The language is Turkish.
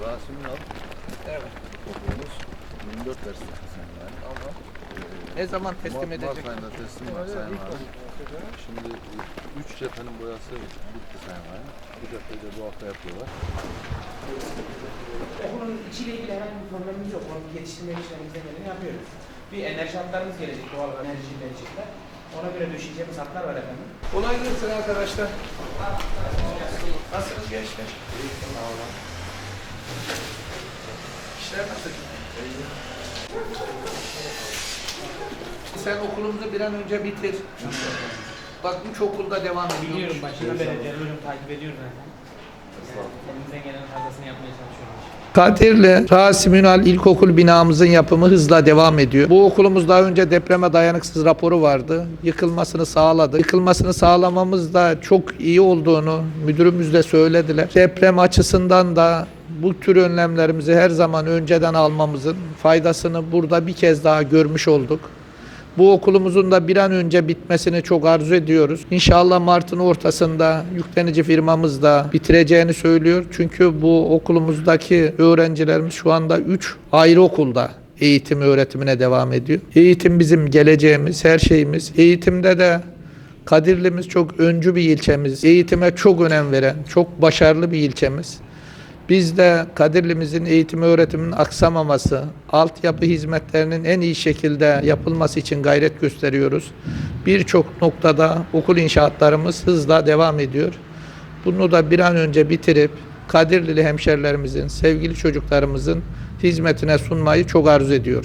Rasim Ünal. Evet. Okulumuz 24 ders sen yani. Tamam. Ee, Ne zaman teslim Mart- edecek? Mart ayında teslim var Sayın Valim. Şimdi 3 cephenin boyası bitti Sayın Valim. Bu cepheyi de bu hafta yapıyorlar. Okulun içiyle ilgili herhangi bir problemimiz yok. Onu yetiştirmek için elimizden geleni yapıyoruz. Bir enerji hatlarımız gelecek doğal enerji gelecekler. Ona göre düşeceğimiz hatlar var efendim. Kolay gelsin arkadaşlar. Nasılsınız gençler? Sağ olun. Sen okulumuzu bir an önce bitir. Bak üç okulda devam ediyormuş. Biliyorum başından beri takip ediyorum. Elimizden gelen fazlasını yapmaya İlkokul binamızın yapımı hızla devam ediyor. Bu okulumuz daha önce depreme dayanıksız raporu vardı. Yıkılmasını sağladı. Yıkılmasını sağlamamız da çok iyi olduğunu müdürümüz de söylediler. Deprem açısından da bu tür önlemlerimizi her zaman önceden almamızın faydasını burada bir kez daha görmüş olduk. Bu okulumuzun da bir an önce bitmesini çok arzu ediyoruz. İnşallah Mart'ın ortasında yüklenici firmamız da bitireceğini söylüyor. Çünkü bu okulumuzdaki öğrencilerimiz şu anda 3 ayrı okulda eğitim öğretimine devam ediyor. Eğitim bizim geleceğimiz, her şeyimiz. Eğitimde de Kadirli'miz çok öncü bir ilçemiz. Eğitime çok önem veren, çok başarılı bir ilçemiz. Biz de Kadirli'mizin eğitim öğretiminin aksamaması, altyapı hizmetlerinin en iyi şekilde yapılması için gayret gösteriyoruz. Birçok noktada okul inşaatlarımız hızla devam ediyor. Bunu da bir an önce bitirip Kadirlili hemşerilerimizin, sevgili çocuklarımızın hizmetine sunmayı çok arzu ediyoruz.